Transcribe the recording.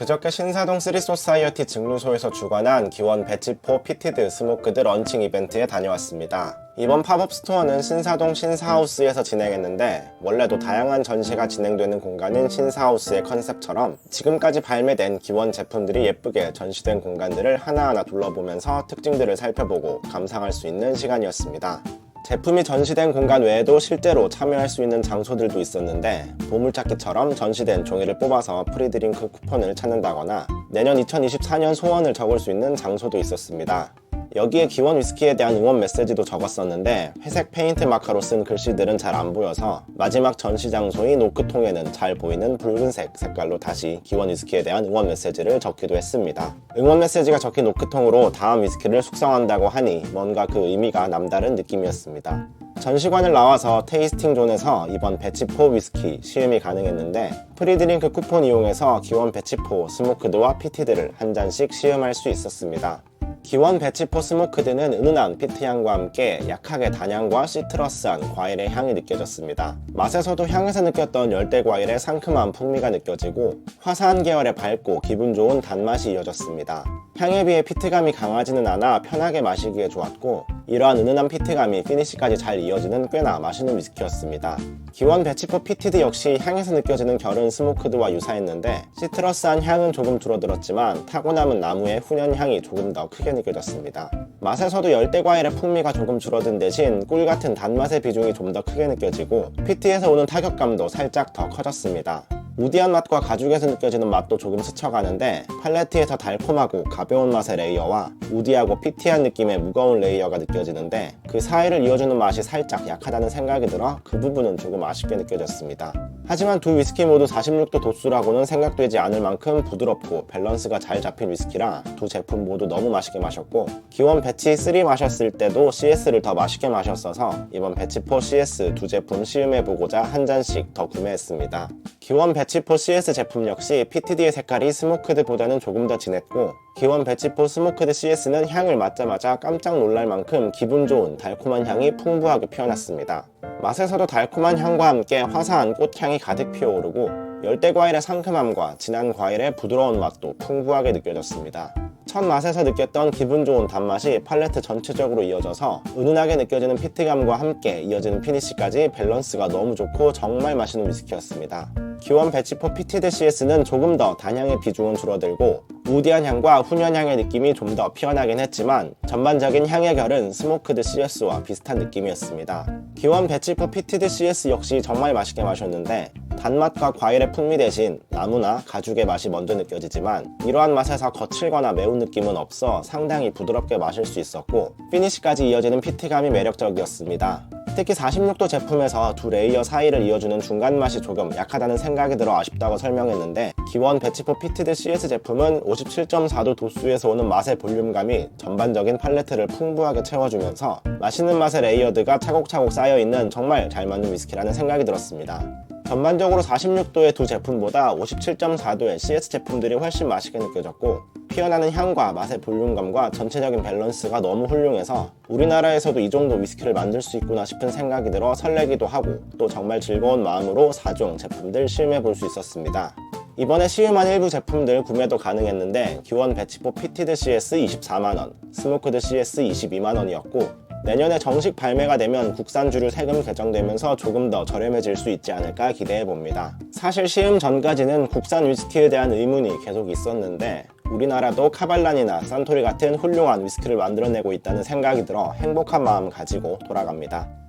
그저께 신사동 쓰리소사이어티 증류소에서 주관한 기원 배치포 피티드 스모크드 런칭 이벤트에 다녀왔습니다. 이번 팝업 스토어는 신사동 신사하우스에서 진행했는데 원래도 다양한 전시가 진행되는 공간인 신사하우스의 컨셉처럼 지금까지 발매된 기원 제품들이 예쁘게 전시된 공간들을 하나하나 둘러보면서 특징들을 살펴보고 감상할 수 있는 시간이었습니다. 제품이 전시된 공간 외에도 실제로 참여할 수 있는 장소들도 있었는데 보물찾기처럼 전시된 종이를 뽑아서 프리드링크 쿠폰을 찾는다거나 내년 2024년 소원을 적을 수 있는 장소도 있었습니다. 여기에 기원 위스키에 대한 응원 메시지도 적었었는데 회색 페인트 마카로 쓴 글씨들은 잘 안 보여서 마지막 전시 장소인 오크통에는 잘 보이는 붉은색 색깔로 다시 기원 위스키에 대한 응원 메시지를 적기도 했습니다. 응원 메시지가 적힌 오크통으로 다음 위스키를 숙성한다고 하니 뭔가 그 의미가 남다른 느낌이었습니다. 전시관을 나와서 테이스팅 존에서 이번 배치포 위스키 시음이 가능했는데 프리드링크 쿠폰 이용해서 기원 배치포 스모크드와 피티드를 한 잔씩 시음할 수 있었습니다. 기원 배치포 스모크 드는 은은한 피트향과 함께 약하게 단향과 시트러스한 과일의 향이 느껴졌습니다. 맛에서도 향에서 느꼈던 열대 과일의 상큼한 풍미가 느껴지고 화사한 계열의 밝고 기분 좋은 단맛이 이어졌습니다. 향에 비해 피트감이 강하지는 않아 편하게 마시기에 좋았고 이러한 은은한 피트감이 피니시까지 잘 이어지는 꽤나 맛있는 위스키였습니다. 기원 배치포 피티드 역시 향에서 느껴지는 결은 스모크드와 유사했는데 시트러스한 향은 조금 줄어들었지만 타고 남은 나무의 훈연 향이 조금 더 크게 느껴졌습니다. 맛에서도 열대 과일의 풍미가 조금 줄어든 대신 꿀 같은 단맛의 비중이 좀 더 크게 느껴지고 피트에서 오는 타격감도 살짝 더 커졌습니다. 우디한 맛과 가죽에서 느껴지는 맛도 조금 스쳐가는데 팔레트에서 달콤하고 가벼운 맛의 레이어와 우디하고 피티한 느낌의 무거운 레이어가 느껴지는데 그 사이를 이어주는 맛이 살짝 약하다는 생각이 들어 그 부분은 조금 아쉽게 느껴졌습니다. 하지만 두 위스키 모두 46도 도수라고는 생각되지 않을 만큼 부드럽고 밸런스가 잘 잡힌 위스키라 두 제품 모두 너무 맛있게 마셨고 기원 배치 3 마셨을 때도 CS를 더 맛있게 마셨어서 이번 배치 4 CS 두 제품 시음해보고자 한 잔씩 더 구매했습니다. 기원 배치 4 CS 제품 역시 PTD의 색깔이 스모크드보다는 조금 더 진했고 기원 배치포 스모크드 CS는 향을 맡자마자 깜짝 놀랄 만큼 기분 좋은 달콤한 향이 풍부하게 피어났습니다. 맛에서도 달콤한 향과 함께 화사한 꽃향이 가득 피어오르고 열대 과일의 상큼함과 진한 과일의 부드러운 맛도 풍부하게 느껴졌습니다. 첫 맛에서 느꼈던 기분 좋은 단맛이 팔레트 전체적으로 이어져서 은은하게 느껴지는 피트감과 함께 이어지는 피니시까지 밸런스가 너무 좋고 정말 맛있는 위스키였습니다. 기원 배치포 피티드 CS는 조금 더 단향의 비중은 줄어들고 우디한 향과 훈연 향의 느낌이 좀 더 피어나긴 했지만 전반적인 향의 결은 스모크드 CS와 비슷한 느낌이었습니다. 기원 배치포 피티드 CS 역시 정말 맛있게 마셨는데 단맛과 과일의 풍미 대신 나무나 가죽의 맛이 먼저 느껴지지만 이러한 맛에서 거칠거나 매운 느낌은 없어 상당히 부드럽게 마실 수 있었고 피니시까지 이어지는 피트감이 매력적이었습니다. 특히 46도 제품에서 두 레이어 사이를 이어주는 중간 맛이 조금 약하다는 생각이 들어 아쉽다고 설명했는데 기원 배치포 피티드 CS 제품은 57.4도 도수에서 오는 맛의 볼륨감이 전반적인 팔레트를 풍부하게 채워주면서 맛있는 맛의 레이어드가 차곡차곡 쌓여있는 정말 잘 맞는 위스키라는 생각이 들었습니다. 전반적으로 46도의 두 제품보다 57.4도의 CS 제품들이 훨씬 맛있게 느껴졌고 피어나는 향과 맛의 볼륨감과 전체적인 밸런스가 너무 훌륭해서 우리나라에서도 이 정도 위스키를 만들 수 있구나 싶은 생각이 들어 설레기도 하고 또 정말 즐거운 마음으로 4종 제품들 시음해 볼 수 있었습니다. 이번에 시음한 일부 제품들 구매도 가능했는데 기원 배치포 피티드 CS 24만원, 스모크드 CS 22만원이었고 내년에 정식 발매가 되면 국산주류 세금 개정되면서 조금 더 저렴해질 수 있지 않을까 기대해 봅니다. 사실 시음 전까지는 국산 위스키에 대한 의문이 계속 있었는데 우리나라도 카발란이나 산토리 같은 훌륭한 위스키를 만들어내고 있다는 생각이 들어 행복한 마음 가지고 돌아갑니다.